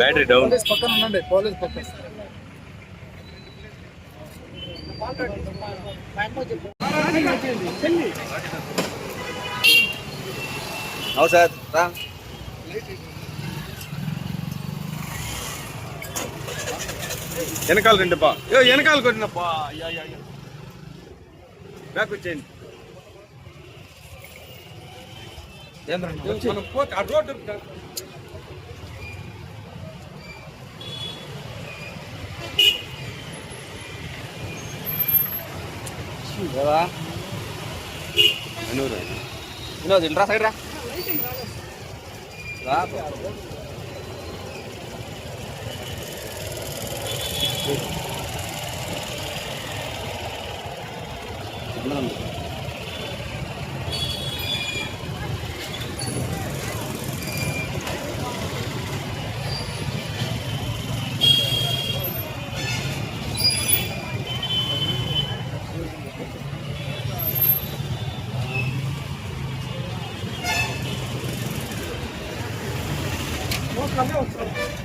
Battery down పక్కన ఉండండి police పక్కన. అవు సార్ రా. వెనకాల రండి బా. ఏ వెనకాల కొట్టినప్పా. బ్యాక్ వచ్చేయండి. మనం పోతే ఆ రోడ్డు వినోద్ సైడ్ రా. రా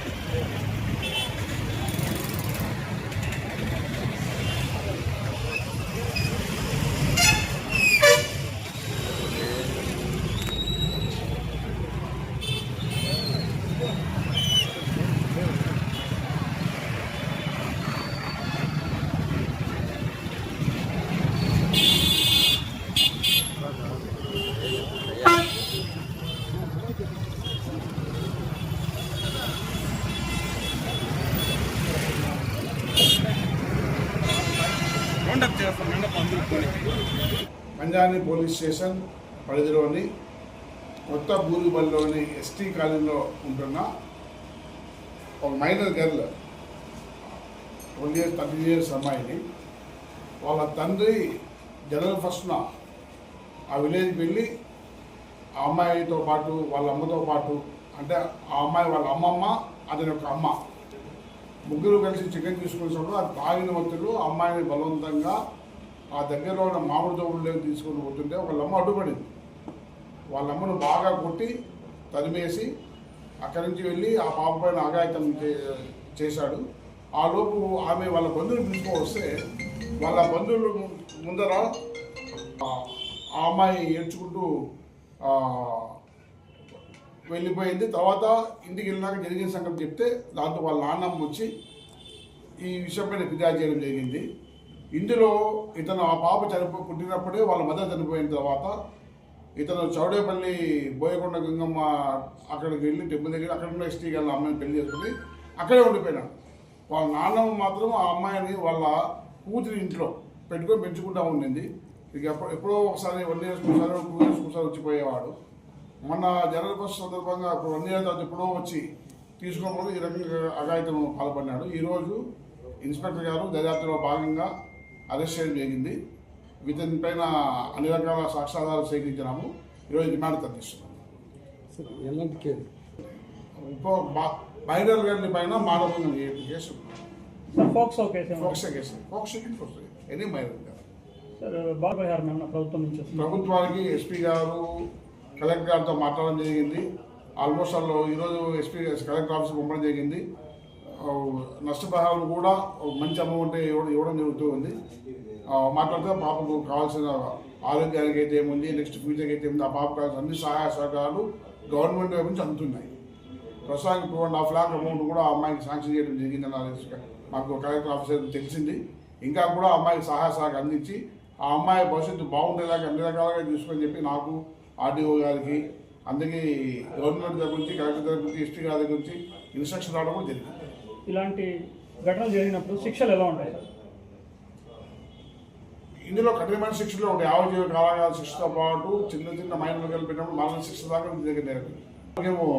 రౌండప్ చేస్తాం పంజాని పోలీస్ స్టేషన్ పరిధిలోని కొత్త బూరుబల్లిలోని ఎస్టీ కాలనీలో ఉంటున్న ఒక minor girl twenty years thirty years అమ్మాయిని వాళ్ళ తండ్రి జనరల్ ఫస్ట్న ఆ విలేజ్కి వెళ్ళి ఆ అమ్మాయితో పాటు వాళ్ళ అమ్మతో పాటు అంటే ఆ అమ్మాయి వాళ్ళ అమ్మమ్మ అతని యొక్క అమ్మ ముగ్గురు కలిసి చికెన్ తీసుకునేటప్పుడు ఆ తాగిన వ్యక్తులు అమ్మాయిని బలవంతంగా ఆ దగ్గరలో ఉన్న మామిడి తోటలోకి తీసుకొని పోతుంటే వాళ్ళ అమ్మ అడ్డుపడింది. వాళ్ళ అమ్మను బాగా కొట్టి తరిమేసి అక్కడి నుంచి వెళ్ళి ఆ పాప పైన ఆగాయతం చే- చేశాడు. ఆ లోపు ఆమె వాళ్ళ బంధువులు పిలుచుకొని వస్తే వాళ్ళ బంధువులు ముందర ఆ అమ్మాయి ఏడ్చుకుంటూ వెళ్ళిపోయింది. తర్వాత ఇంటికి వెళ్ళినాక జరిగిన సంగతి చెప్తే దాంతో వాళ్ళ నాన్నమ్మ వచ్చి ఈ విషయంపైన ఫిర్యాదు చేయడం జరిగింది. ఇందులో ఇతను ఆ పాప చనిపో పుట్టినప్పుడే వాళ్ళ మదర్ చనిపోయిన తర్వాత ఇతను చౌడేపల్లి బోయకొండ గంగమ్మ అక్కడికి వెళ్ళి టెంపుల్ దగ్గర అక్కడ ఉన్న ఎస్టీ గారి అమ్మాయిని పెళ్ళి చేసుకుని అక్కడే ఉండిపోయినాడు వాళ్ళ నాన్నమ్మ మాత్రం ఆ అమ్మాయిని వాళ్ళ కూతురి ఇంట్లో పెట్టుకొని పెంచుకుంటా ఉండింది. ఇక ఎప్పుడో ఒకసారి వన్ ఇయర్స్ ఒకసారి టూ ఇయర్స్ ఒకసారి వచ్చిపోయేవాడు మొన్న జనరల్ బస్ సందర్భంగా ఇప్పుడు వన్ ఇయర్ తర్వాత ఎప్పుడో వచ్చి తీసుకోకపోతే ఈ రకంగా అఘాయితం పాల్పడినాడు ఈరోజు ఇన్స్పెక్టర్ గారు దర్యాప్తులో భాగంగా అరెస్ట్ చేయడం జరిగింది. ఇతని పైన అన్ని రకాల సాక్ష్యాధారాలు సేకరించినాము. ఈరోజు రిమాండ్ తగ్గిస్తున్నాము ఇంకో మైనర్ గారి పైన మానవంగా కేసు. సార్ ఫోక్సో కేసు ఏమన్నా? POCSO case. ఫోక్సా కేసు వస్తుంది ఎనీ మైనర్ గారు. ప్రభుత్వానికి ఎస్పీ గారు కలెక్టర్ గారితో మాట్లాడడం జరిగింది. ఆల్మోస్ట్ వాళ్ళు ఈరోజు ఎస్పీ కలెక్టర్ ఆఫీస్కి పంపడం జరిగింది. నష్టపరిహారం కూడా మంచి అమౌంట్ ఇవ్వడం ఇవ్వడం జరుగుతూ ఉంది. మాట్లాడితే పాపకు కావాల్సిన ఆరోగ్యానికి అయితే ఏముంది నెక్స్ట్ ఫ్యూచర్కి అయితే ఏముంది ఆ పాప కావాల్సిన అన్ని సహాయ సహకారాలు గవర్నమెంట్ వైపు నుంచి అందుతున్నాయి. ప్రస్తుతానికి two and half lakh amount కూడా ఆ అమ్మాయికి శాంక్షన్ చేయడం జరిగిందని నాకు మాకు కలెక్టర్ ఆఫీసర్ తెలిసింది. ఇంకా కూడా అమ్మాయికి సహాయ సహకారం అందించి ఆ అమ్మాయి భవిష్యత్తు బాగుండేలాగా అన్ని రకాలుగా చూసుకొని చెప్పి నాకు ఆర్డీఓ గారికి అందుకే గవర్నమెంట్ దగ్గర నుంచి కలెక్టర్ దగ్గర నుంచి ఎస్పీ గారి దగ్గర నుంచి ఇన్స్ట్రక్షన్ రావడం కూడా జరిగింది. ఇలాంటి ఘటనలు జరిగినప్పుడు శిక్షలు ఎలా ఉంటాయి? ఇందులో కఠినమైన శిక్షలు ఒక యావజీవ కారాగార శిక్షతో పాటు చిన్న చిన్న మైనర్లు కలిపినప్పుడు మరణ శిక్ష దాకా దగ్గర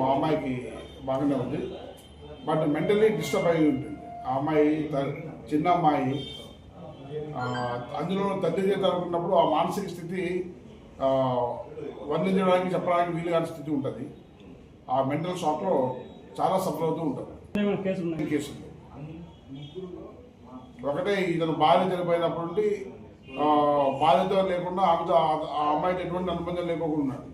ఆ అమ్మాయికి బాగానే ఉంది. బట్ మెంటలీ డిస్టర్బ్ అయి ఉంటుంది. ఆ అమ్మాయి చిన్న అమ్మాయి అందులో తండ్రి చేత అనుకున్నప్పుడు ఆ మానసిక స్థితి వర్ణించడానికి చెప్పడానికి వీలు కాని స్థితి ఉంటుంది. ఆ మెంటల్ షాక్లో చాలా సఫర్ అవుతూ ఉంటుంది. ఒకటే ఇతను భార్య చనిపోయినప్పటి నుండి భార్యతో లేకుండా ఆమెతో ఆ- అమ్మాయితో ఎటువంటి అనుబంధం లేకోకుండా ఉన్నాడు.